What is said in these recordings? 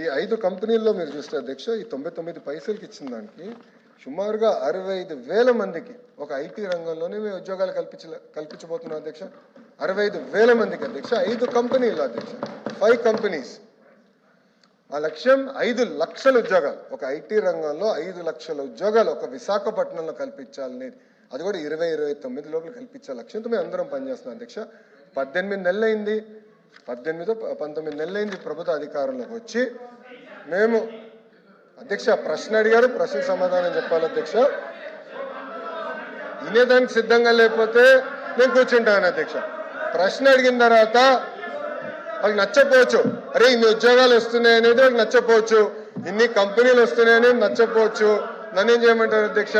ఈ ఐదు కంపెనీల్లో మీరు చూస్తే అధ్యక్ష ఈ తొంభై తొమ్మిది పైసలకి ఇచ్చిన దానికి సుమారుగా అరవై ఐదు వేల మందికి ఒక ఐటీ రంగంలోనే మేము ఉద్యోగాలు కల్పించ కల్పించబోతున్నాం అధ్యక్ష. అరవై ఐదు వేల మందికి అధ్యక్ష ఐదు కంపెనీలు అధ్యక్ష. ఫైవ్ కంపెనీస్ ఆ లక్ష్యం ఐదు లక్షల ఉద్యోగాలు. ఒక ఐటీ రంగంలో ఐదు లక్షల ఉద్యోగాలు ఒక విశాఖపట్నంలో కల్పించాలని అది కూడా ఇరవై ఇరవై తొమ్మిది లోపల కల్పించే లక్ష్యంతో మేము అందరం పనిచేస్తున్నాం అధ్యక్ష. పద్దెనిమిది నెలలైంది. పద్దెనిమిది పంతొమ్మిది నెలలైంది ప్రభుత్వ అధికారంలోకి వచ్చి మేము అధ్యక్ష ప్రశ్న అడిగారు ప్రశ్న సమాధానం చెప్పాలి అధ్యక్ష. వినేదానికి సిద్ధంగా లేకపోతే నేను కూర్చుంటాను అధ్యక్ష. ప్రశ్న అడిగిన తర్వాత వాళ్ళకి నచ్చపోవచ్చు అరే ఇన్ని ఉద్యోగాలు వస్తున్నాయి అనేది వాళ్ళకి నచ్చపోవచ్చు ఇన్ని కంపెనీలు వస్తున్నాయని నచ్చపోవచ్చు నన్ను ఏం చేయమంటారు అధ్యక్ష?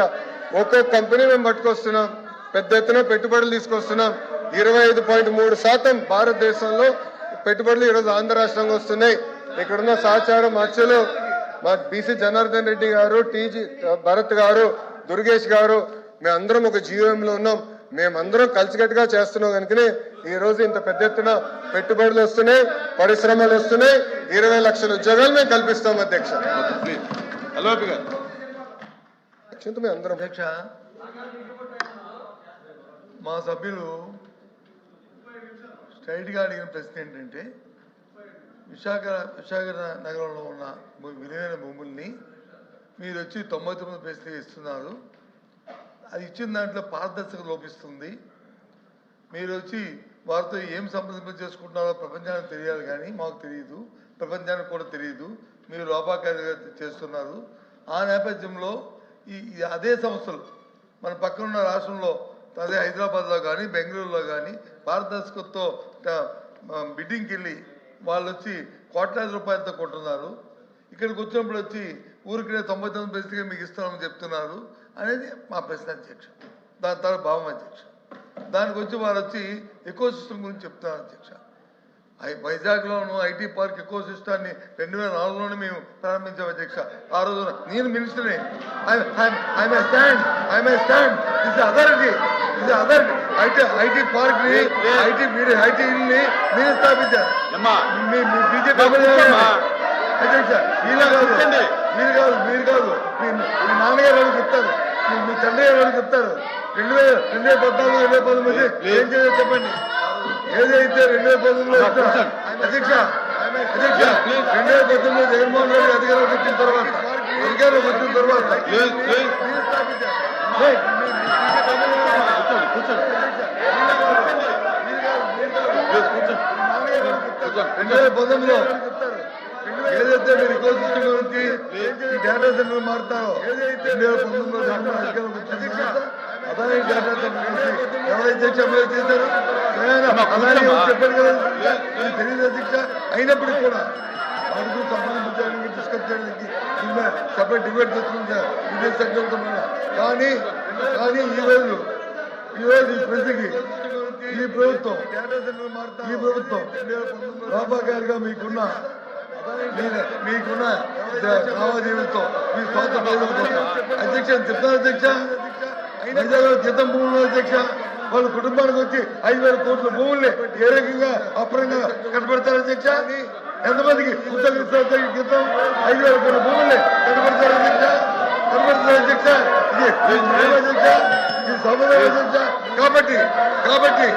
ఒక్కొక్క కంపెనీ మేము పట్టుకొస్తున్నాం. పెద్ద ఎత్తున పెట్టుబడులు తీసుకొస్తున్నాం. ఇరవై ఐదు పాయింట్ మూడు శాతం భారతదేశంలో పెట్టుబడులు ఈరోజు ఆంధ్ర రాష్ట్రంగా వస్తున్నాయి. ఇక్కడున్న సహచారం అచ్చులు మా బీసీ జనార్దన్ రెడ్డి గారు టీజీ భరత్ గారు దుర్గేష్ గారు మేమందరం ఒక జీవోఎంలో ఉన్నాం. మేమందరం కలిసికట్టుగా చేస్తున్నాం కనుకనే ఈ రోజు ఇంత పెద్ద ఎత్తున పెట్టుబడులు వస్తున్నాయి పరిశ్రమలు వస్తున్నాయి. ఇరవై లక్షల ఉద్యోగాలు మేము కల్పిస్తాం అధ్యక్ష. అందరం. అధ్యక్ష మా సభ్యులు స్ట్రైట్గా అడిగిన ప్రశ్న ఏంటంటే విశాఖ విశాఖ నగరంలో ఉన్న విలువైన భూముల్ని మీరు వచ్చి తొంభై తొమ్మిది ప్రశ్న ఇస్తున్నారు అది ఇచ్చిన దాంట్లో పారదర్శకత లోపిస్తుంది. మీరు వచ్చి వారితో ఏం సంప్రదింప చేసుకుంటున్నారో ప్రపంచానికి తెలియాలి కానీ మాకు తెలియదు ప్రపంచానికి కూడా తెలియదు మీరు లోపాకారిగా చేస్తున్నారు. ఆ నేపథ్యంలో ఈ అదే సంస్థలు మన పక్కనున్న రాష్ట్రంలో అదే హైదరాబాద్లో కానీ బెంగళూరులో కానీ పారదర్శకతతో బిడ్డింగ్కి వెళ్ళి వాళ్ళు వచ్చి కోట్లాది రూపాయలతో కొంటున్నారు ఇక్కడికి వచ్చినప్పుడు వచ్చి ఊరికే తొంభై తొమ్మిది పైసలకే మీకు ఇస్తామని చెప్తున్నారు అనేది మా ప్రశ్న అధ్యక్ష. దాని తర్వాత భావం అధ్యక్ష. దానికి వచ్చి వారు వచ్చి ఎకో సిస్టమ్ గురించి చెప్తున్నారు అధ్యక్ష. ఐ- వైజాగ్లోను ఐటీ పార్క్ ఎకో సిస్టాన్ని రెండు వేల నాలుగులోనే మేము ప్రారంభించాం అధ్యక్ష. ఆ రోజున నేను మినిస్టర్ని. I may stand I may stand. This authority this authority. IT IT పార్క్ని IT మీరు ఐటీ మీరు స్థాపించారు బీజేపీ కాదు. మీరు కాదు మీరు కాదు మీ నాన్నగారు వాళ్ళు చెప్తారు మీ తండ్రి గారు వాళ్ళు చెప్తారు రెండు వేల రెండు వేల పద్నాలుగు రెండు వేల పంతొమ్మిది ఏం చేయాలో చెప్పండి ఏదైతే రెండు వేల పంతొమ్మిదిలో అధ్యక్ష అధ్యక్ష రెండు వేల పంతొమ్మిది జగన్మోహన్ రెడ్డి అధికారంలోకి వచ్చిన తర్వాత అధికారంలోకి వచ్చిన తర్వాత మీరు స్థాపించారు కూర్చోండి రెండు వేల పంతొమ్మిదిలో ఏదైతే మీరు ఇకో సిస్టమ్ గురించి ఈ డేటా సెంటర్ మారుతారో రెండు వేల పంతొమ్మిదిలో జగన్ అధికారంలోకి అదాని డేటా సెంటర్ గురించి ఎవరైతే అమలు చేశారో అదాని చెప్పారు కదా ఇది తెలియదు అధ్యక్ష అయినప్పటికీ కూడా వాటికి సంబంధించడానికి డిస్కస్ చేయడానికి సపరేట్ డిబేట్ చేస్తుంది విదేశ సెక్టర్తో కానీ కానీ ఈ రోజు ఈరోజు ఈ ప్రజకి ఈ ప్రభుత్వం ఈ ప్రభుత్వం బాబా గారిగా మీకున్న మీకున్న లావాదేవీలతో మీ సొంత అధ్యక్ష చెప్తారు అధ్యక్ష? వైజాగ్ జీతం భూములు అధ్యక్ష. వాళ్ళ కుటుంబానికి వచ్చి ఐదు వేల కోట్ల భూముల్ని ఏ రకంగా అప్రంగా కనబడతారు అధ్యక్ష? ఎంతమందికి ఉద్యోగం ఇస్తారు జీతం? ఐదు వేల కోట్ల భూముల్ని కనబడతారు అధ్యక్ష? కనబడుతున్నారు అధ్యక్ష? ఇది అధ్యక్ష. కాబట్టి కాబట్టి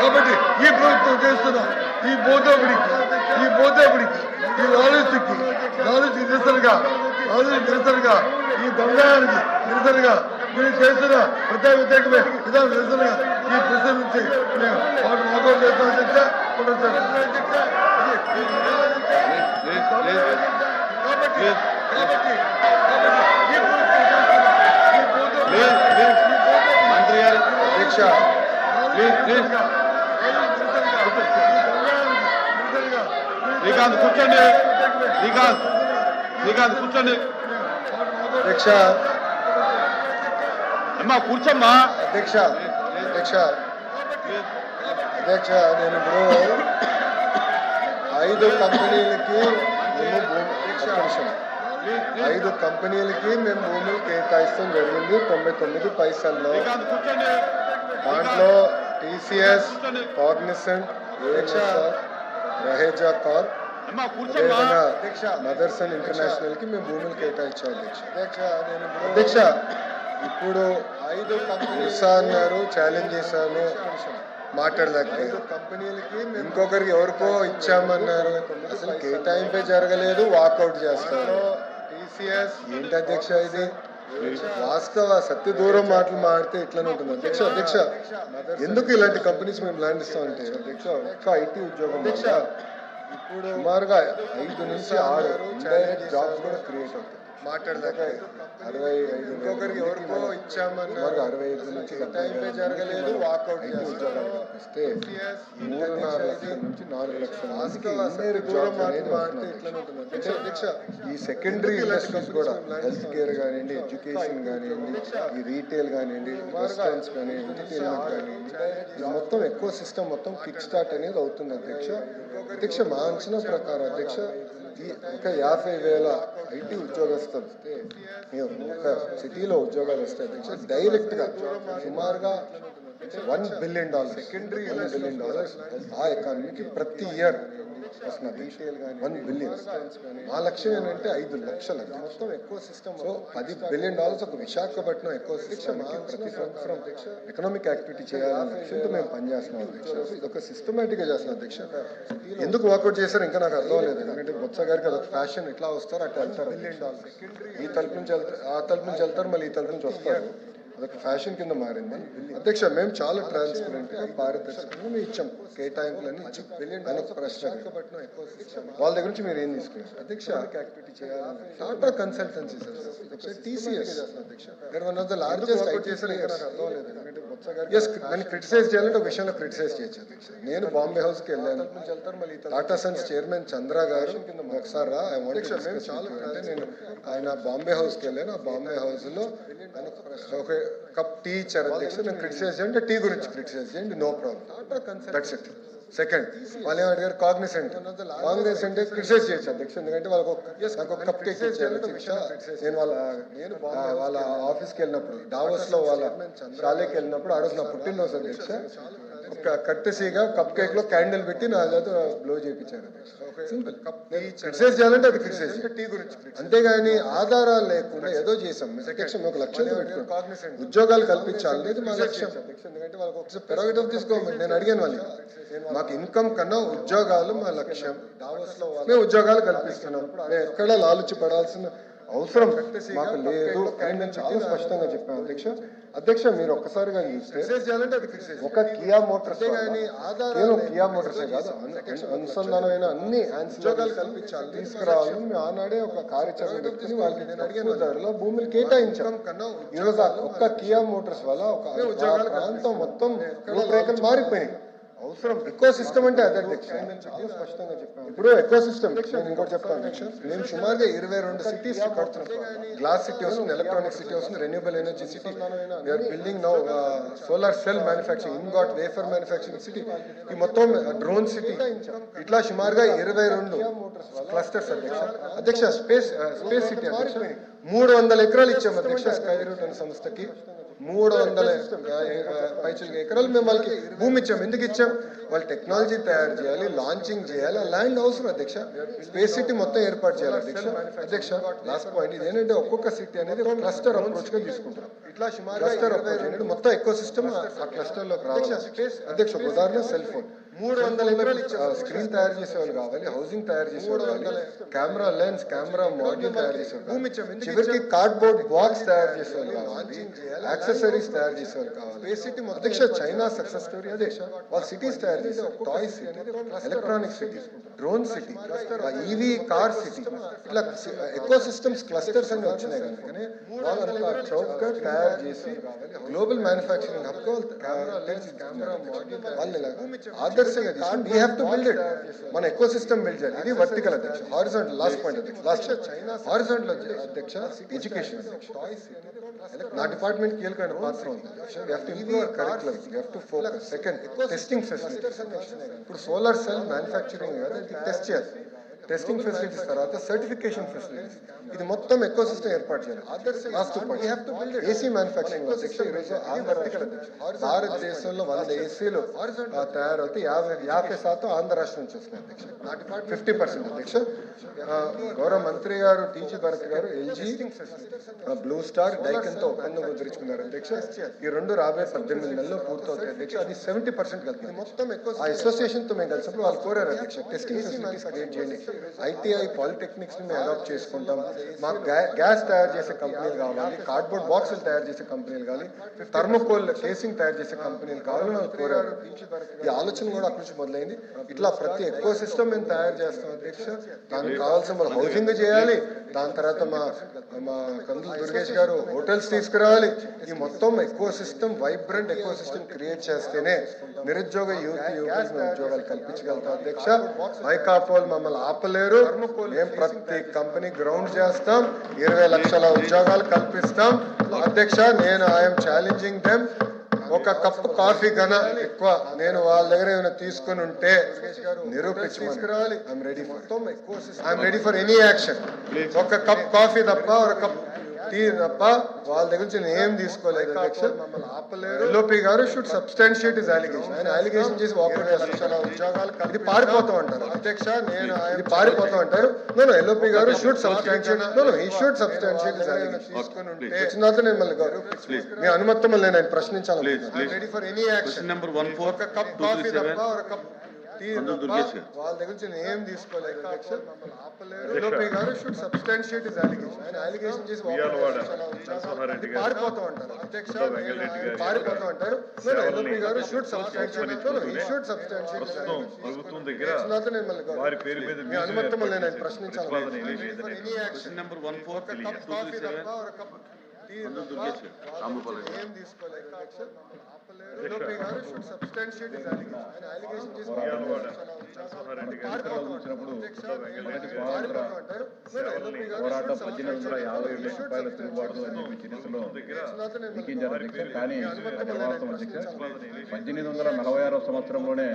కాబట్టి ఈ ప్రభుత్వం చేస్తున్న ఈ బోధోపుడికి ఈ బోధోపుడికి ఈ లాలూచికి లాలూచి నిరసనగా లాలూచి నిరసనగా ఈ దొంగయానికి నిరసనగా మీరు చేస్తున్న ప్రత్యేక వ్యతిరేకమే విధానం నిరసనగా ఈ ప్రశ్న నుంచి మేము వాటిని వాకౌట్ చేస్తాం అధ్యక్ష పునరుద్ధరిస్తాం అధ్యక్ష ఇది- ఇది న్యాయం అధ్యక్ష. ప్లీజ్ ప్లీజ్ కాబట్టి. కాబట్టి కాబట్టి ఈ ప్రభుత్వం చేస్తున్న ఈ బోధోపుడి- ప్లీజ్ ప్లీజ్ ఈ బోధోపుడి- మంత్రి గారు అధ్యక్ష శ్రీకాంత్ కూర్చోండి. శ్రీకాంత్. శ్రీకాంత్ కూర్చోండి. అధ్యక్ష. అమ్మా కూర్చోమ్మా. అధ్యక్ష. అధ్యక్ష. అధ్యక్ష నేను ఇప్పుడు ఐదు కంపెనీలకి మేము భూమి ఐదు కంపెనీలకి మేము భూములు కేటాయిస్తాం. జరిగింది తొంభై తొమ్మిది పైసల్లో. దాంట్లో TCS Cognizant Raheja car Motherson ఇంటర్నేషనల్కి మేము భూములు కేటాయించాం. అధ్యక్ష. ఇప్పుడు ఐదు అన్నారు ఛాలెంజ్ చేశాను. మాట్లాడలేకపోయారు కంపెనీలకి ఇంకొకరికి ఎవరికో ఇచ్చామన్నారు. అసలు కేటాయింపే జరగలేదు వాకౌట్ చేస్తారు. ఏంటి అధ్యక్ష ఇది? వాస్తవ సత్య దూరం మాటలు మాడితే ఇట్లనే ఉంటుంది. అధ్యక్ష అధ్యక్ష ఎందుకు ఇలాంటి కంపెనీస్ మేము ల్యాండ్ ఇస్తామంటే అధ్యక్ష ఒక్క ఐటీ ఉద్యోగం అధ్యక్ష ఇప్పుడు సుమారుగా ఐదు నుంచి ఆరు జాబ్స్ కూడా క్రియేట్ అవుతాయి. మాట్లాడలేక అరవై ఐదు ఇంకొకరికి ఎవరికో ఇచ్చామన్నారు. అరవై ఐదు నుంచి డెబ్బై జరగలేదు. వాకౌట్ ఇస్తే మూడున్నర లక్షల నుంచి నాలుగు లక్షల ఈ సెకండరీ ఇండస్ట్రీస్ కూడా హెల్త్ కేర్ కానివ్వండి ఎడ్యుకేషన్ కానివ్వండి ఈ రీటైల్ కానివ్వండి రెస్టారెంట్స్ కానివ్వండి ఎంటర్టైన్మెంట్ కానివ్వండి ఇది మొత్తం ఎక్కువ సిస్టమ్ మొత్తం కిక్ స్టార్ట్ అనేది అవుతుంది అధ్యక్ష. అధ్యక్ష మా అంచనా ప్రకారం అధ్యక్ష ఈ ఒక యాభై వేల ఐటీ ఉద్యోగస్తులు వస్తే ఒక సిటీలో ఉద్యోగాలు వస్తే అధ్యక్ష డైరెక్ట్గా సుమారుగా one billion dollar secondary one billion dollars ఆ ఎకానమీకి ప్రతి ఇయర్ వస్తుంది వన్ బిలియన్ మా లక్ష్యం ఏంటంటే ఐదు లక్షలు. మొత్తం ఎక్కువ సిస్టమ్ సో పది బిలియన్ డాలర్స్ ఒక విశాఖపట్నం ఎక్కువ సిస్టమ్ ప్రతి సంవత్సరం ఎకనామిక్ యాక్టివిటీ చేయాలనే లక్ష్యంతో మేము పనిచేస్తున్నాం అధ్యక్ష. ఇది ఒక సిస్టమేటిక్గా చేస్తున్నాం అధ్యక్ష. ఎందుకు వాకౌట్ చేశారు ఇంకా నాకు అర్థం లేదు ఎందుకంటే బొత్స గారికి అదొక ఫ్యాషన్ ఎట్లా వస్తారు అట్లా వెళ్తారు ఈ తలుపు నుంచి వెళ్తారు ఆ తలుపు నుంచి వెళ్తారు మళ్ళీ ఈ తలుపు నుంచి వస్తారు. అదొక ఫ్యాషన్ కింద మారింది అధ్యక్ష మేము చాలా ట్రాన్స్పరెంట్గా పారదర్శకంగా మేము ఇచ్చాం కేటాయింపులన్నీ ఇచ్చాం ఆయన ఒక ప్రశ్న వాళ్ళ దగ్గర నుంచి మీరు ఏం తీసుకున్నారు అధ్యక్ష యాక్టివిటీ చేయాలని టాటా కన్సల్టెన్సీ సార్ టీసీఎస్ అధ్యక్ష one of the largest IT yes నన్ను క్రిటిసైజ్ చేయాలంటే ఒక విషయంలో క్రిటిసైజ్ చేయొచ్చు అధ్యక్ష నేను బాంబే హౌస్కి వెళ్ళాను టాటా సన్స్ చైర్మన్ చంద్ర గారు ఒకసారి రా, I want to discuss with you. అంటే నేను ఆయన బాంబే హౌస్కి వెళ్ళాను ఆ బాంబే హౌస్లో ఆయన ఒక కప్ టీ ఇచ్చారు అధ్యక్ష నేను క్రిటిసైజ్ చేయండి టీ గురించి క్రిటిసైజ్ చేయండి no problem. That's it second వాళ్ళు ఏమడిగారు కాగ్నిసెంట్ కాగ్నిసెంట్ క్రిటిసైజ్ చేయొచ్చు అధ్యక్ష ఎందుకంటే వాళ్ళకి ఒక నాకు ఒక కప్ కేక్ ఇచ్చారు నేను వాళ్ళ నేను వాళ్ళ ఆఫీస్కి వెళ్ళినప్పుడు డావోస్లో వాళ్ళ షాలేకి వెళ్ళినప్పుడు ఆ రోజు నా పుట్టినరోజు అధ్యక్ష. కట్టెసీగా కప్ కేక్లో క్యాండిల్ పెట్టి నా చేత బ్లో చేయించారు సింపుల్ క్రిటిసైజ్ చేయాలంటే అది క్రిటిసైజ్ టీ గురించి అంతేగాని ఆధారాలు లేకుండా ఏదో చేసాం మేము ఒక లక్ష్యం పెట్టుకున్నాం. ఉద్యోగాలు కల్పించాలి మా లక్ష్యం. ఎందుకంటే వాళ్ళకి ఒకసారి పెరగటం తీసుకోమని నేను అడిగాను వాళ్ళకి మాకు ఇన్కమ్ కన్నా ఉద్యోగాలు మా లక్ష్యం. మేము ఉద్యోగాలు కల్పిస్తున్నాం. ఎక్కడ లాలుచి పడాల్సిన అవసరం మాకు లేదు. అని నేను చాలా స్పష్టంగా చెప్పాను అధ్యక్ష. అధ్యక్ష మీరు ఒక్కసారిగా చూస్తే ఒక కియా మోటార్స్ కేవలం కియా మోటార్సే కాదు అన్- అనుసంధానమైన అన్ని ఉద్యోగాలు కల్పించాలి. తీసుకురావాలని మేము ఆనాడే ఒక కార్యాచరణ పెట్టుకుని వాళ్ళకి నేను భూములు కేటాయించాం. ఈరోజు ఒక్క కియా మోటార్స్ వల్ల ఒక ప్రాంతం మొత్తం రూపురేఖలు మారిపోయినాయి. అవసరం. ఎక్కువ సిస్టమ్ అంటే అదే అధ్యక్ష. చాలా స్పష్టంగా చెప్పాను ఇప్పుడు ఎక్కువ సిస్టమ్ నేను ఇంకోటి చెప్తాను. మేము సుమారుగా ఇరవై రెండు సిటీస్ కడుతున్నాం గ్లాస్ సిటీ వస్తుంది ఎలక్ట్రానిక్ సిటీ వస్తుంది renewable energy city building now solar cell manufacturing ingot wafer manufacturing city ఈ మొత్తం డ్రోన్ సిటీ ఇట్లా సుమారుగా ఇరవై రెండు క్లస్టర్స్ అధ్యక్ష. అధ్యక్ష స్పేస్ స్పేస్ సిటీ అధ్యక్ష. మూడు వందల ఎకరాలు ఇచ్చాం అధ్యక్ష స్కై రూట్ అనే సంస్థకి. మూడు వందల పైచులకి ఎకరాలు మేము వాళ్ళకి భూమి ఇచ్చాం ఎందుకు ఇచ్చాం వాళ్ళు టెక్నాలజీ తయారు చేయాలి లాంచింగ్ చేయాలి. ఆ ల్యాండ్ అవసరం అధ్యక్ష. స్పేస్ సిటీ మొత్తం ఏర్పాటు చేయాలి అధ్యక్ష. అధ్యక్ష లాస్ట్ పాయింట్ ఇది. ఏంటంటే ఒక్కొక్క సిటీ అనేది క్లస్టర్ అప్రోచ్గా తీసుకుంటాం ఇట్లా క్లస్టర్ అప్రోచ్ అనేది మొత్తం ఎక్కువ సిస్టమ్ ఆ క్లస్టర్లో రావాలి. అధ్యక్ష ఉదాహరణ సెల్ ఫోన్ మూడు వందల ఎకరాలు స్క్రీన్ తయారు చేసే వాళ్ళు కావాలి హౌసింగ్ తయారు చేసే వాళ్ళు కావాలి కెమెరా లెన్స్ కెమెరా మాడ్యూల్ తయారు చేసే వాళ్ళు కావాలి. చివరికి కార్డ్బోర్డ్ బాక్స్ తయారు చేసే వాళ్ళు కావాలి యాక్సెసరీస్ తయారు చేసే వాళ్ళు కావాలి అధ్యక్ష చైనా సక్సెస్ స్టోరీ అధ్యక్ష వాళ్ళ సిటీస్ తయారు చేశారు toy city electronic city drone city EV car city ఇట్లా ఎకో సిస్టమ్స్ క్లస్టర్స్ అని వచ్చినాయి కనుకనే వాళ్ళంతా చౌకగా తయారు చేసి global manufacturing hub camera module వాళ్ళని ఇలా ఆదర్శంగా తీసుకుని we have to build it మన ఎకో సిస్టమ్ బిల్డ్ చేయాలి. ఇది వర్టికల్ అధ్యక్ష హారిజాంటల్ లాస్ట్ పాయింట్ అధ్యక్ష లాస్ట్ హారిజాంటల్ అధ్యక్ష ఎడ్యుకేషన్ నా డిపార్ట్మెంట్ కీలకమైన పాత్ర ఉంది. We have to improve curriculum we have to focus second testing facility ఇప్పుడు సోలార్ సెల్ మ్యానుఫ్యాక్చరింగ్ టెస్ట్ చేయాలి. టెస్టింగ్ ఫెసిలిటీస్ తర్వాత సర్టిఫికేషన్ ఫెసిలిటీస్ ఇది మొత్తం ఎక్కువ సిస్టమ్ ఏర్పాటు చేయాలి. వాస్తు ఏసీ మ్యానుఫాక్చరింగ్ అధ్యక్ష ఈరోజు భారతదేశంలో వంద ఏసీలు తయారవుతాయి. యాభై యాభై శాతం ఆంధ్ర రాష్ట్రం నుంచి వస్తున్నాయి అధ్యక్ష. ఫిఫ్టీ పర్సెంట్ అధ్యక్ష. గౌరవ మంత్రి గారు టీజీ భరత్ గారు ఎల్జీ బ్లూ స్టార్ డైకన్తో ఒప్పందం కుదుర్చుకున్నారు అధ్యక్ష. ఈ రెండు రాబోయే పద్దెనిమిది నెలల్లో పూర్తవుతాయి అధ్యక్ష. అది సెవెంటీ పర్సెంట్ కలిపి మొత్తం ఎక్కువ ఆ అసోసియేషన్తో మేము కలిసినప్పుడు వాళ్ళు కోరారు అధ్యక్ష. టెస్టింగ్ ఫెసిలిటీస్ క్రియేట్ చేయండి. ఐటీఐ పాలిటెక్నిక్స్ని మేము అడాప్ట్ చేసుకుంటాం. మాకు గ్యాస్ తయారు చేసే కంపెనీలు కావాలి కార్డ్బోర్డ్ బాక్సులు తయారు చేసే కంపెనీలు కావాలి థర్మోకోల్ కేసింగ్ తయారు చేసే కంపెనీలు కావాలని వాళ్ళు కోరారు ఈ ఆలోచన కూడా అక్కడి నుంచి మొదలైంది. ఇట్లా ప్రతి ఎక్కువ సిస్టమ్ మేము తయారు చేస్తాం అధ్యక్ష. దానికి కావాల్సిన మన హౌసింగ్ చేయాలి. దాని తర్వాత మా మా కందులు దుర్గేష్ గారు హోటల్స్ తీసుకురావాలి. ఈ మొత్తం ఎక్కువ సిస్టమ్ వైబ్రెంట్ ఎక్కువ సిస్టమ్ క్రియేట్ చేస్తేనే నిరుద్యోగ యువతి యువకులకు ఉద్యోగాలు కల్పించగలుగుతాం అధ్యక్ష. ఐకాపోల్ మమ్మల్ని ఆపలేరు. మేము ప్రతి కంపెనీ గ్రౌండ్ చేస్తాం. ఇరవై లక్షల ఉద్యోగాలు కల్పిస్తాం. అధ్యక్ష నేను ఐఎమ్ ఛాలెంజింగ్ దెమ్ ఒక కప్ కాఫీ గన ఎక్కువ. నేను వాళ్ళ దగ్గర ఏమైనా తీసుకుని ఉంటే నిరూపించుకోవాలి I'm ready for I'm ready for any action ఒక కప్ కాఫీ తప్ప ఒక కప్ టీ తప్ప వాళ్ళ దగ్గర నుంచి నేను ఏం తీసుకోలేదు. ఎల్ఓపి గారు షుడ్ సబ్స్టాన్షియేట్ ఇస్ అలిగేషన్ ఆయన అలిగేషన్ చేసి వాపర్ లక్షల ఉద్యోగాలు ఇది పారిపోతాం అంటారు. అధ్యక్ష నేను ఇది పారిపోతాం అంటారు. నో ఎల్ఓపి గారు షుడ్ సబ్స్టాన్షియేట్ నో ఈ షుడ్ సబ్స్టాన్షియేట్ ఇస్ అలిగేషన్ తీసుకుని ఉంటే వచ్చిన తర్వాత నేను మళ్ళీ గౌరవ- మీ అనుమతి మళ్ళీ నేను ప్రశ్నించాలి. రెడీ ఫర్ ఎనీ యాక్షన్ ఒక కప్ కాఫీ. తప్ప ఒక కప్ వాళ్ళ దగ్గర నుంచి నేను ఏం తీసుకోలేదు. అధ్యక్ష. ఎల్ఓపి గారు షుడ్ సబ్స్టాన్షియేట్ ఇస్ అలిగేషన్ ఆయన అలిగేషన్ చేసి పారిపోతాం అంటారు అధ్యక్ష పారిపోతాం అంటారు ఎల్ఓపి గారు షుడ్ సబ్స్టాన్షియేట్ షుడ్ సబ్స్టాన్షియేట్ ప్రభుత్వం దగ్గర వారి పేరు మీద మీ అనుమతి మళ్ళీ నేను. ప్రశ్నించాలి. ప్రతిపాదన ఏమీ Ready ఏం తీసుకోలేదు పోరాటం పద్దెనిమిది వందల యాభై ఏడు. రూపాయల అని చెప్పి లిఖించారు అధ్యక్ష కానీ అది వాస్తవం అధ్యక్ష ప్రశ్నించాలి. పద్దెనిమిది వందల నలభై ఆరో సంవత్సరంలోనే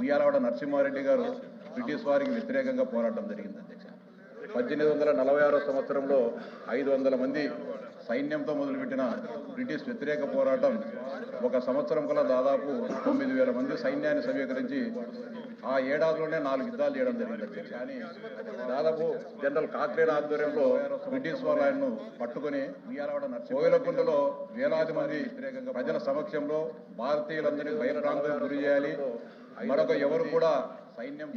ఉయ్యాలవాడ నరసింహారెడ్డి గారు బ్రిటిష్ వారికి వ్యతిరేకంగా పోరాటం జరిగింది అధ్యక్ష. పద్దెనిమిది వందల నలభై ఆరో సంవత్సరంలో ఐదు వందల మంది సైన్యంతో మొదలుపెట్టిన బ్రిటిష్ వ్యతిరేక పోరాటం ఒక సంవత్సరం కల్లా దాదాపు తొమ్మిది వేల మంది సైన్యాన్ని సమీకరించి ఆ ఏడాదిలోనే నాలుగు యుద్ధాలు చేయడం జరిగింది. కానీ దాదాపు జనరల్ కాక్రేన్ ఆధ్వర్యంలో బ్రిటిష్ వాళ్ళు ఆయన్ను పట్టుకుని ఉయ్యాలవాడ వేలాది మంది ప్రజల సమక్షంలో భారతీయులందరినీ బహిర్భ్రాంతులకు గురి చేయాలి. మరొక ఎవరు కూడా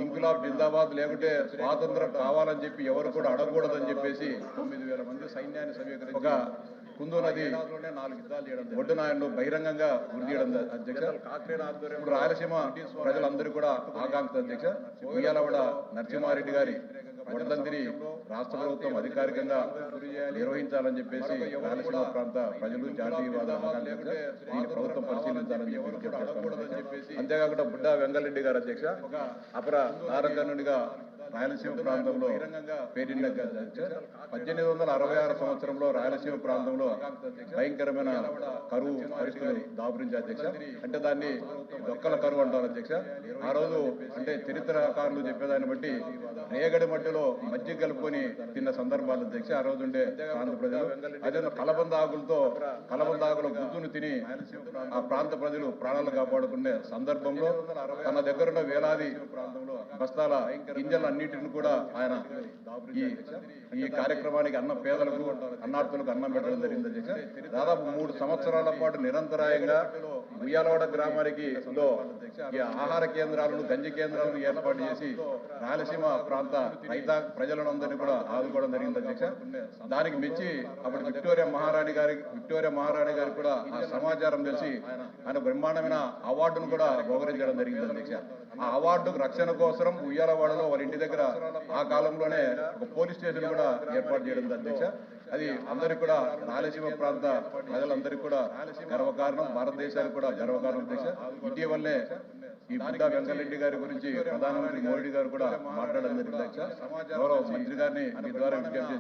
ఇంకులాబ్ జిందాబాద్ లేకుంటే స్వాతంత్రం కావాలని చెప్పి ఎవరు కూడా అడగకూడదని చెప్పేసి తొమ్మిది వేల మంది సైన్యాన్ని సమీకరించి ఒక కుందు నది నాలుగు యుద్ధాలు చేయడం ఒడ్డున ఆయన్ను బహిరంగంగా గురి చేయడం అధ్యక్ష. ఇప్పుడు రాయలసీమ ప్రజలందరూ కూడా ఆకాంక్ష అధ్యక్ష. ఉయ్యాలవాడ నరసింహారెడ్డి గారి వర్ధంతిని రాష్ట్ర ప్రభుత్వం అధికారికంగా నిర్వహించాలని చెప్పేసి రాయలసీమ ప్రాంత ప్రజలు జాతీయవాద దీన్ని ప్రభుత్వం పరిశీలించాలని చెప్పి. అంతేకాకుండా బుడ్డా వెంగళరెడ్డి గారు అధ్యక్ష అపర తారకనుడిగా రాయలసీమ ప్రాంతంలో పేరిన పద్దెనిమిది వందల అరవై ఆరు సంవత్సరంలో రాయలసీమ ప్రాంతంలో భయంకరమైన కరువు పరిస్థితులు దాపురించి అధ్యక్ష. అంటే దాన్ని దొక్కల కరువు అంటారు అధ్యక్ష. ఆ రోజు అంటే చరిత్రకారులు చెప్పేదాన్ని బట్టి రేగడి మట్టిలో మజ్జిగ కలుపుకొని తిన్న సందర్భాలు అధ్యక్ష. ఆ రోజు ఉండే ప్రాంత ప్రజలు అదే కలబంద ఆకులతో కలబంద ఆకుల గుద్దును తిని ఆ ప్రాంత ప్రజలు ప్రాణాలు కాపాడుకునే సందర్భంలో తన దగ్గరున్న వేలాది బస్తాల గింజలన్నిటిని కూడా ఆయన ఈ ఈ కార్యక్రమానికి అన్న పేదలకు అన్నార్థులకు అన్నం పెట్టడం జరిగింది అధ్యక్ష. దాదాపు మూడు సంవత్సరాల పాటు నిరంతరాయంగా ఉయ్యాలవాడ గ్రామానికి ఈ ఆహార కేంద్రాలను గంజి కేంద్రాలను ఏర్పాటు చేసి రాయలసీమ ప్రాంత రైత ప్రజలందరినీ కూడా ఆదుకోవడం జరిగింది అధ్యక్ష. దానికి మెచ్చి అప్పుడు విక్టోరియా మహారాణి గారి విక్టోరియా మహారాణి గారికి కూడా ఆ సమాచారం తెలిసి ఆయన బ్రహ్మాండమైన అవార్డును కూడా బహుకరించడం జరిగింది అధ్యక్ష. ఆ అవార్డు రక్షణ కోసం ఉయ్యాలవాడలో వారి ఇంటి దగ్గర ఆ కాలంలోనే ఒక పోలీస్ స్టేషన్ కూడా ఏర్పాటు చేయడం అధ్యక్ష. అది అందరికి కూడా రాయలసీమ ప్రాంత ప్రజలందరికీ కూడా గర్వకారణం భారతదేశానికి కూడా గర్వకారణం అధ్యక్ష ఇటీవలనే ఈ బుద్ధా వెంకరెడ్డి గారి గురించి ప్రధానమంత్రి మోడీ గారు కూడా మాట్లాడడం జరిగింది గౌరవ మంత్రి గారిని మీ ద్వారా విజ్ఞప్తి.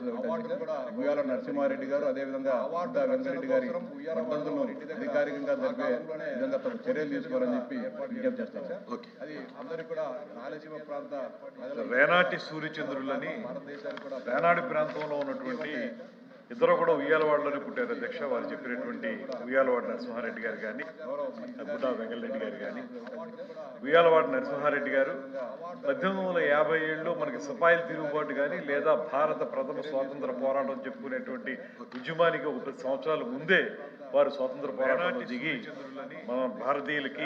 ఉయ్యాల నరసింహారెడ్డి గారు అదేవిధంగా బుద్ధా వెంకరెడ్డి గారి వర్ధంతులను అధికారికంగా జరిపే విధంగా తమ చర్యలు తీసుకోవాలని చెప్పి విజ్ఞప్తి చేస్తాం సార్. అది అందరికీ కూడా రాయలసీమ ప్రాంత ప్రజలకు రేనాటి సూర్యచంద్రులని రేనాడి ప్రాంతంలో ఉన్నటువంటి ఇద్దరు కూడా ఉయ్యాలవాడలోనే పుట్టారు. అధ్యక్ష వారు చెప్పినటువంటి ఉయ్యాలవాడ నరసింహారెడ్డి గారు కానీ బుడ్డా వెంగళరెడ్డి గారు కానీ ఉయ్యాలవాడ నరసింహారెడ్డి గారు పద్దెనిమిది వందల యాభై ఏళ్ళు మనకి సిపాయిల తిరుగుబాటు కానీ లేదా భారత ప్రథమ స్వాతంత్ర పోరాటం చెప్పుకునేటువంటి ఉద్యమానికి ఒక పది సంవత్సరాల ముందే వారు స్వాతంత్ర పోరాటంలో దిగి మన భారతీయులకి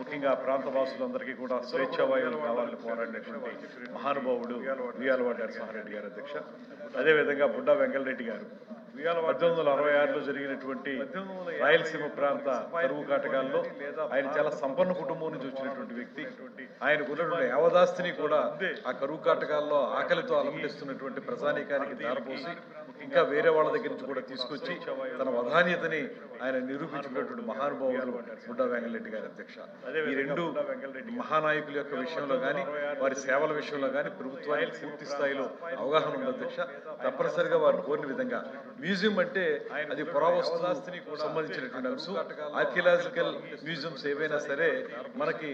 ముఖ్యంగా ప్రాంత వాసులందరికీ కూడా స్వేచ్ఛా వాయువులు కావాలని పోరాడినటువంటి మహానుభావుడు ఉయ్యాలవాడ నరసింహారెడ్డి గారు అధ్యక్ష. అదేవిధంగా బుడ్డా వెంకటరెడ్డి గారు. పద్దెనిమిది వందల అరవై ఆరులో జరిగినటువంటి రాయలసీమ ప్రాంత కరువు కాటకాల్లో ఆయన చాలా సంపన్న కుటుంబం నుంచి వచ్చినటువంటి వ్యక్తి. ఆయనకు ఉన్నటువంటి యావదాస్తిని కూడా ఆ కరువు కాటకాల్లో ఆకలితో అలమటిస్తున్నటువంటి ప్రజానీకానికి దారపోసి ఇంకా వేరే వాళ్ళ దగ్గర నుంచి కూడా తీసుకొచ్చి తన వధాన్యతని ఆయన నిరూపించుకున్నటువంటి మహానుభావుడు బుడ్డా వెంకటరెడ్డి గారి అధ్యక్ష. ఈ రెండు మహానాయకుల యొక్క విషయంలో కానీ వారి సేవల విషయంలో కానీ ప్రభుత్వానికి పూర్తి స్థాయిలో అవగాహన ఉంది అధ్యక్ష. తప్పనిసరిగా వారు కోరిన విధంగా మ్యూజియం అంటే అది పురావస్తు సంబంధించినటువంటి అంశం. ఆర్కియలాజికల్ మ్యూజియంస్ ఏవైనా సరే మనకి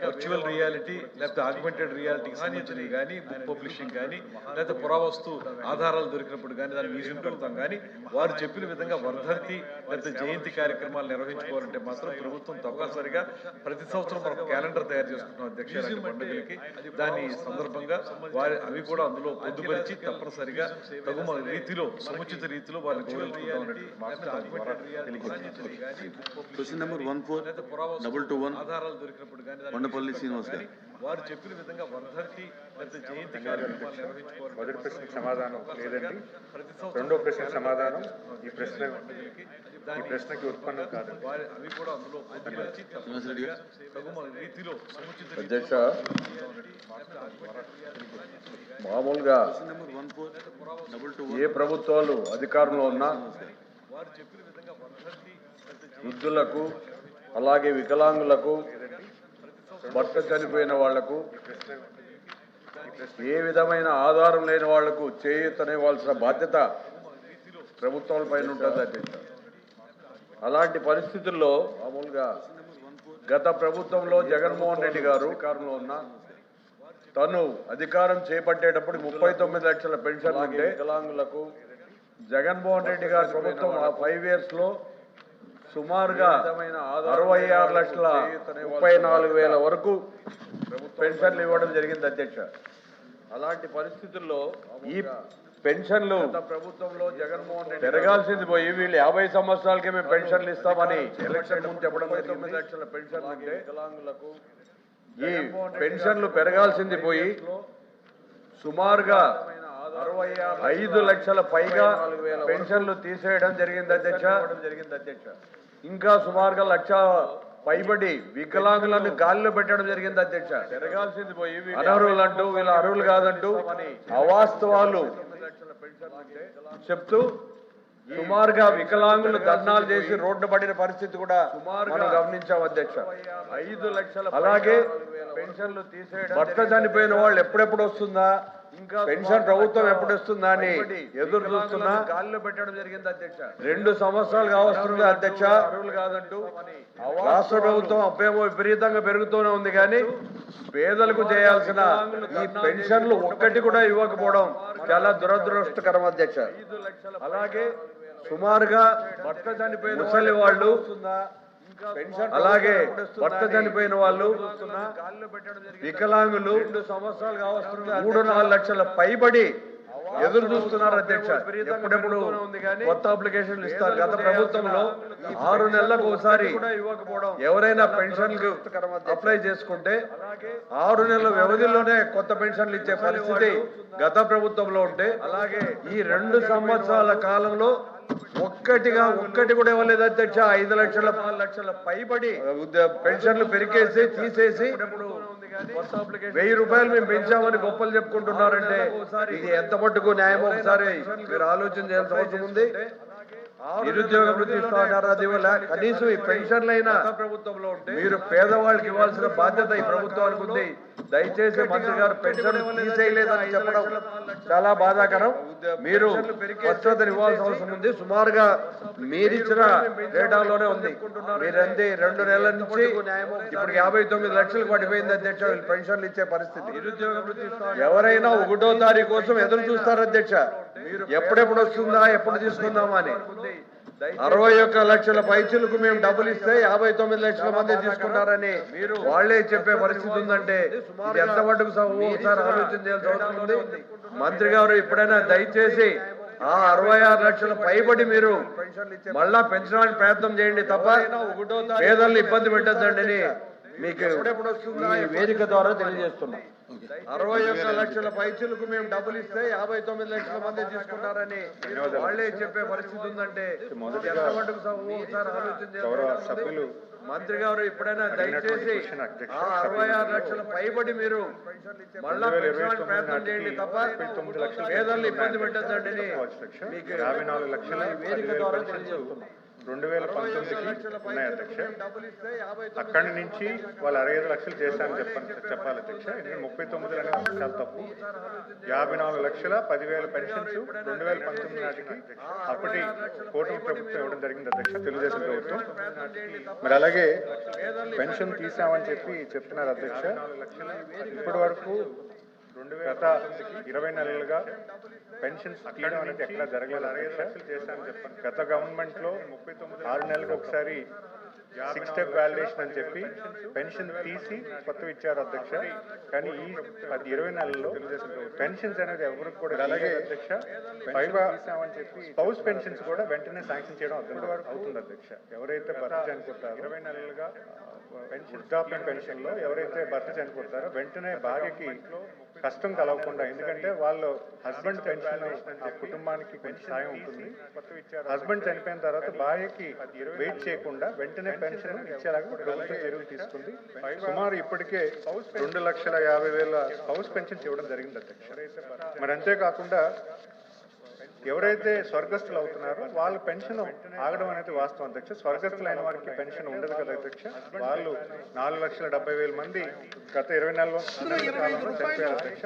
వర్చువల్ రియాలిటీ లేకపోతే ఆగ్మెంటెడ్ రియాలిటీకి సంబంధించినవి కానీ బుక్ పబ్లిషింగ్ కానీ లేకపోతే పురావస్తు ఆధారాలు దొరికినప్పుడు కానీ దాన్ని మ్యూజియం పెడతాం కానీ వారు చెప్పిన విధంగా వర్ధంతి లేకపోతే జయంతి కార్యక్రమాలు నిర్వహించుకోవాలంటే మాత్రం ప్రభుత్వం తప్పనిసరిగా ప్రతి సంవత్సరం మనం క్యాలెండర్ తయారు చేసుకుంటున్నాం అధ్యక్ష పండుగలకి. దాని సందర్భంగా వారి అవి కూడా అందులో పొందుపరిచి తప్పనిసరిగా తగు రీతిలో సముచిత రీతిలో వారిని పురావస్తు double two one Kondapalli Srinivas గారు. వారు చెప్పిన విధంగా వర్ధంతి జయంతి కార్యక్రమాలు నిర్వహించుకోవాలి మొదటి ప్రశ్నకు సమాధానం లేదండి. రెండో ప్రశ్నకు సమాధానం ఈ ప్రశ్న ఈ ప్రశ్నకి ఉత్పన్నం కాదు వారి అవి కూడా అందులో రీతిలో అధ్యక్ష. మామూలుగా ఏ ప్రభుత్వాలు అధికారంలో ఉన్నా వారు చెప్పిన విధంగా వర్ధంతి లేకపోతే వృద్ధులకు అలాగే వికలాంగులకు భర్త చనిపోయిన వాళ్ళకు ఏ విధమైన ఆధారం లేని వాళ్ళకు చేయూతనివ్వాల్సిన బాధ్యత ప్రభుత్వాల పైన ఉంటుంది అధ్యక్ష అలాంటి పరిస్థితుల్లో మామూలుగా గత ప్రభుత్వంలో జగన్మోహన్ రెడ్డి గారు అధికారంలో ఉన్న తను అధికారం చేపట్టేటప్పుడు ముప్పై తొమ్మిది లక్షల పెన్షన్ అంటే వికలాంగులకు జగన్మోహన్ రెడ్డి గారి ప్రభుత్వం ఆ ఫైవ్ ఇయర్స్లో సుమారుగా అరవై ఆరు లక్షల ముప్పై నాలుగు వేల వరకు పెన్షన్లు ఇవ్వడం జరిగింది అధ్యక్ష. అలాంటి పరిస్థితుల్లో ఈ పెన్షన్లు ప్రభుత్వంలో జగన్మోహన్ రెడ్డి పెరగాల్సింది పోయి వీళ్ళు యాభై సంవత్సరాలకే మేము పెన్షన్లు ఇస్తామని ఎలక్షన్ ముందు చెప్పడం తొమ్మిది లక్షల పెన్షన్లు అంటే వికలాంగులకు ఈ పెన్షన్లు పెరగాల్సింది పోయి సుమారుగా అరవై ఐదు లక్షల పైగా పెన్షన్లు తీసేయడం జరిగింది అధ్యక్ష. జరిగింది అధ్యక్ష. ఇంకా సుమారుగా లక్ష పైబడి వికలాంగులను గాలిలో పెట్టడం జరిగింది అధ్యక్ష. పోయి అనర్హులు అంటూ వీళ్ళ అర్హులు కాదంటూ అవాస్తవాలు చెప్తూ సుమారుగా వికలాంగులు ధర్నాలు చేసి రోడ్డు పడిన పరిస్థితి కూడా మనం గమనించాం అధ్యక్ష. ఐదు లక్షల అలాగే పెన్షన్లు తీసేయడం భర్త చనిపోయిన వాళ్ళు ఎప్పుడెప్పుడు వస్తుందా? ఇంకా పెన్షన్ ప్రభుత్వం ఎప్పుడు వస్తుందా అని ఎదురు చూస్తున్నా? గాలిలో పెట్టడం జరిగింది అధ్యక్ష. రెండు సంవత్సరాలు కావస్తుంది అధ్యక్ష. కాదంటూ. రాష్ట్ర ప్రభుత్వం అప్పేమో విపరీతంగా పెరుగుతూనే ఉంది కానీ పేదలకు చేయాల్సిన ఈ పెన్షన్లు ఒక్కటి కూడా ఇవ్వకపోవడం చాలా దురదృష్టకరం అధ్యక్ష. అలాగే సుమారుగా ముసలి వాళ్ళు అలాగే భర్త చనిపోయిన వాళ్ళు వికలాంగులు రెండు సంవత్సరాలు కావస్తుంది? మూడు నాలుగు లక్షల పైబడి ఎదురు చూస్తున్నారు అధ్యక్ష. ఎప్పుడెప్పుడు కొత్త అప్లికేషన్లు ఇస్తారు. గత ప్రభుత్వంలో ఆరు నెలలకు ఒకసారి ఎవరైనా పెన్షన్ అప్లై చేసుకుంటే ఆరు నెలల వ్యవధిలోనే కొత్త పెన్షన్లు ఇచ్చే పరిస్థితి గత ప్రభుత్వంలో ఉంటే అలాగే ఈ రెండు సంవత్సరాల కాలంలో ఒక్కటిగా ఒక్కటి కూడా ఇవ్వలేదు అధ్యక్ష. ఐదు లక్షల లక్షల పైబడి పెన్షన్లు పెరికేసి తీసేసి వెయ్యి రూపాయలు మేము పెంచామని గొప్పలు చెప్పుకుంటున్నారంటే ఇది ఎంత మట్టుకు న్యాయం ఒకసారి మీరు ఆలోచన చేయాల్సిన అవసరం ఉంది. నిరుద్యోగ వృత్తి. కనీసం ఈ పెన్షన్లైనా ప్రభుత్వంలో మీరు పేదవాళ్ళకి ఇవ్వాల్సిన బాధ్యత ఈ ప్రభుత్వానికి ఉంది దయచేసి మంత్రి గారు పెన్షన్ తీసేయలేదని చెప్పడం చాలా బాధాకరం. మీరు స్వచ్ఛతను ఇవ్వాల్సిన అవసరం ఉంది. సుమారుగా మీరిచ్చిన డేటాలోనే ఉంది. మీరంది రెండు నెలల నుంచి ఇప్పుడు యాభై తొమ్మిది లక్షలకు పడిపోయింది అధ్యక్ష వీళ్ళు పెన్షన్లు ఇచ్చే పరిస్థితి. ఎవరైనా ఒకటో తారీఖు కోసం ఎదురు చూస్తారు అధ్యక్ష. ఎప్పుడెప్పుడు వస్తుందా ఎప్పుడు తీసుకుందామా అని. అరవై ఒక్క లక్షల పైచులకు మేము డబ్బులు ఇస్తే యాభై తొమ్మిది లక్షల మంది తీసుకున్నారని మీరు వాళ్ళే చెప్పే పరిస్థితి ఉందంటే ఎంత మటుకు ఒకసారి ఆలోచన అవసరం ఉంది. మంత్రి గారు ఇప్పుడైనా దయచేసి ఆ అరవై ఆరు లక్షల పైబడి మీరు మళ్ళా పెంచడానికి ప్రయత్నం చేయండి తప్ప పేదల్ని ఇబ్బంది పెట్టద్దండి మీకు వేదిక ద్వారా తెలియజేస్తున్నాం. అరవై ఒక్క లక్షల పైచులకు మేము డబ్బులు ఇస్తే యాభై తొమ్మిది లక్షల మంది తీసుకున్నారని వాళ్ళే చెప్పే పరిస్థితి ఉందంటే. సభ్యులు మంత్రి గారు ఇప్పుడైనా అడిగినటువంటి దయచేసి ఆ అరవై ఆరు లక్షల పైబడి మీరు మళ్ళా 2029 పెంచడానికి ప్రయత్నం చేయండి తప్ప 39 లక్షలు పేదల్ని ఇబ్బంది పెట్టద్దండి. మీకు యాభై నాలుగు లక్షల ఈ వేదిక ద్వారా తెలియజేస్తున్నాం. రెండు వేల పంతొమ్మిదికి ఉన్నాయి అధ్యక్ష? అక్కడి నుంచి వాళ్ళు అరవై ఐదు లక్షలు చేశారని చెప్పని చెప్పాలి అధ్యక్ష. ఎందుకంటే ముప్పై తొమ్మిది అనేది చాలా తప్పు. యాభై నాలుగు లక్షల పదివేల పెన్షన్స్ రెండు వేల పంతొమ్మిది నాటికి అప్పటి కూటమి ప్రభుత్వం ఇవ్వడం జరిగింది అధ్యక్ష తెలుగుదేశం ప్రభుత్వం. మరి అలాగే పెన్షన్ తీసామని చెప్పి చెప్తున్నారు అధ్యక్ష. ఇప్పటి వరకు రెండు గత ఇరవై నెలలుగా పెన్షన్స్ తీయడం అనేది ఎక్కడ జరగలేదు అధ్యక్ష. గత గవర్నమెంట్లో ముప్పై తొమ్మిది ఆరు నెలలకు ఒకసారి సిక్స్ స్టెప్ వాలిడేషన్ అని చెప్పి పెన్షన్ తీసి కొత్తవి ఇచ్చారు అధ్యక్ష. కానీ ఈ పది ఇరవై నెలల్లో పెన్షన్స్ అనేది ఎవరికి కూడా అలాగే అధ్యక్ష. స్పౌస్ పెన్షన్స్ కూడా వెంటనే శాంక్షన్ చేయడం అవుతుంది అధ్యక్ష. ఎవరైతే భర్త చనిపోతారో ఇరవై నెలలుగా వృద్ధాప్యం పెన్షన్లో ఎవరైతే భర్త చనిపోతారో వెంటనే భార్యకి కష్టం కలగకుండా ఎందుకంటే వాళ్ళు హస్బెండ్ పెన్షన్ ఆ కుటుంబానికి కొంచెం సాయం ఉంటుంది. హస్బెండ్ చనిపోయిన తర్వాత భార్యకి వెయిట్ చేయకుండా వెంటనే పెన్షన్ ఇచ్చేలాగా ప్రభుత్వం చర్యలు తీసుకుంది. సుమారు ఇప్పటికే రెండు లక్షల యాభై వేల హౌస్ పెన్షన్స్ ఇవ్వడం జరిగింది అధ్యక్ష. మరి అంతేకాకుండా ఎవరైతే స్వర్గస్థులు అవుతున్నారో వాళ్ళ పెన్షన్ ఆగడం అనేది వాస్తవం అధ్యక్ష. స్వర్గస్థులైన వారికి పెన్షన్ ఉండదు కదా అధ్యక్ష. వాళ్ళు నాలుగు లక్షల డెబ్బై వేల మంది గత ఇరవై నెలలో చనిపోయారు అధ్యక్ష.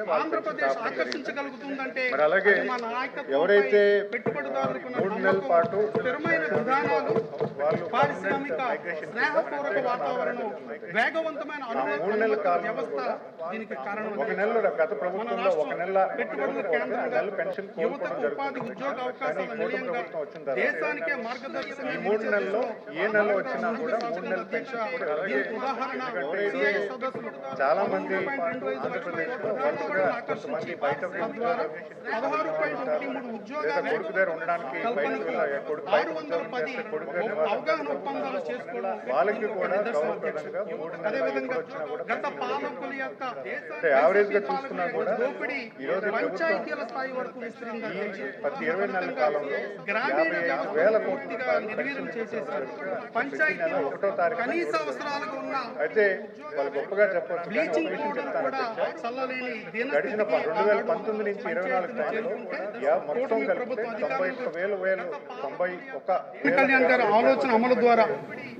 మరి అలాగే ఎవరైతే మూడు నెలల పాటు వాళ్ళు మూడు నెలల కూడా దీనికి కారణం ఒక నెలలో గత ప్రభుత్వంలో ఒక నెల నెల పెన్షన్ యువతకు ఉపాధి ఉద్యోగ అవకాశాల నిలయంగా ప్రభుత్వం దేశానికే ఈ మూడు నెలల్లో ఏ నెల వచ్చినా కూడా మూడు నెలల పెన్షన్ ఉదాహరణ చాలా మంది వరుసగా కొంతమంది బయట పదహారు పాయింట్ ఒకటి మూడు లేదా ఉద్యోగాలు కొడుకు దగ్గర ఉండడానికి కొడుకు ఆరు వందల పది అవగాహన ఒప్పందాలు చేసుకోవడం వాళ్ళకి కూడా నెలలు అదేవిధంగా గత పాలకుల యొక్క అంటే యావరేజ్గా చూసుకున్నా కూడా దోపిడీ ఈ రోజు ప్రభుత్వం పంచాయతీల స్థాయి వరకు ప్రతి ఇరవై నెలల కాలంలో యాభై వేల కోట్ల ఒకటో తారీఖు కనీస అవసరాలకు ఉన్న అయితే వాళ్ళు గొప్పగా చెప్పొచ్చు గడిచిన రెండు వేల పంతొమ్మిది నుంచి ఇరవై నాలుగు టైంలో యా మొత్తం కలిపితే తొంభై ఒక్క వేలు వేలు తొంభై ఒక పవన్ కళ్యాణ్ గారి ఆలోచన అమలు ద్వారా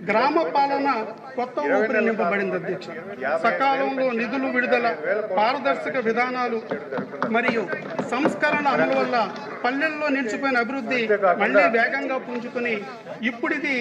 గ్రామ పాలన కొత్త ఊపిరి నింపబడింది అధ్యక్ష. సకాలంలో నిధులు విడుదల పారదర్శక విధానాలు మరియు సంస్కరణ అమలు వల్ల పల్లెల్లో నిలిచిపోయిన అభివృద్ధి మళ్ళీ వేగంగా పుంజుకుని ఇప్పుడిది